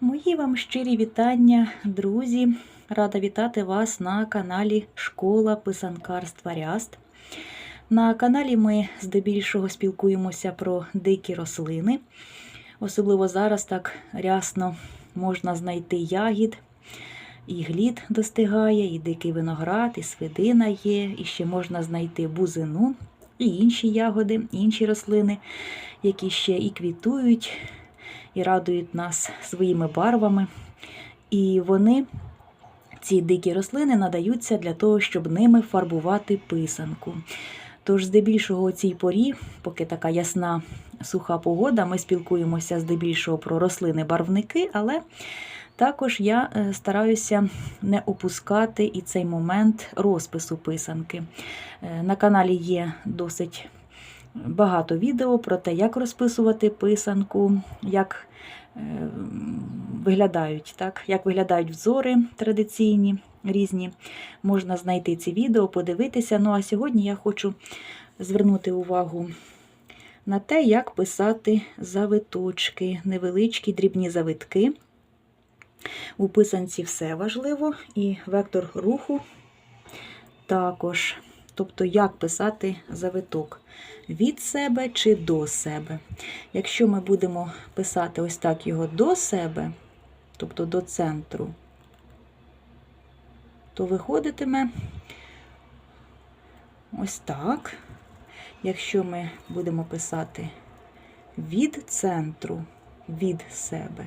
Мої вам щирі вітання, друзі! Рада вітати вас на каналі Школа писанкарства Ряст. На каналі ми здебільшого спілкуємося про дикі рослини. Особливо зараз так рясно можна знайти ягід, і глід достигає, і дикий виноград, і свидина є, і ще можна знайти бузину, і інші ягоди, інші рослини, які ще і квітують, і радують нас своїми барвами. І вони, ці дикі рослини, надаються для того, щоб ними фарбувати писанку. Тож, здебільшого, у цій порі, поки така ясна суха погода, ми спілкуємося здебільшого про рослини-барвники, але також я е, стараюся не опускати і цей момент розпису писанки. Е, На каналі є досить багато відео про те, як розписувати писанку, як е, виглядають, так, як виглядають взори традиційні, різні. Можна знайти ці відео, подивитися. Ну а сьогодні я хочу звернути увагу на те, як писати завиточки, невеличкі дрібні завитки. У писанці все важливо, і вектор руху також. Тобто, як писати завиток від себе чи до себе. Якщо ми будемо писати ось так його до себе, тобто до центру, то виходитиме ось так. Якщо ми будемо писати від центру, від себе,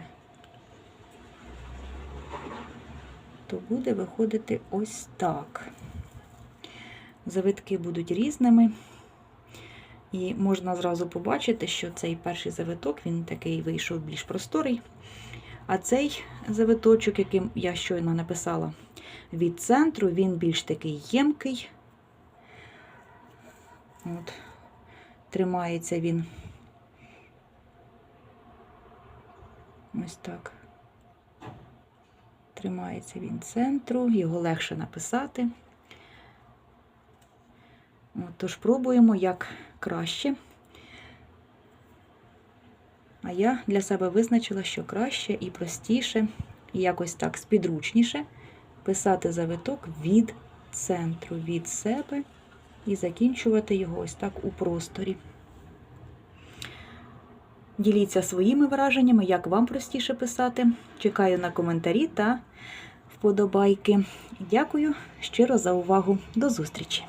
то буде виходити ось так. Завитки будуть різними, і можна зразу побачити, що цей перший завиток, він такий вийшов більш просторий. А цей завиточок, яким я щойно написала від центру, він більш такий ємкий. От. Тримається він ось так. Тримається він центру, його легше написати. Тож пробуємо як краще. А я для себе визначила, що краще і простіше, і якось так спідручніше писати завиток від центру, від себе і закінчувати його ось так у просторі. Діліться своїми враженнями, як вам простіше писати. Чекаю на коментарі та вподобайки. Дякую щиро за увагу. До зустрічі!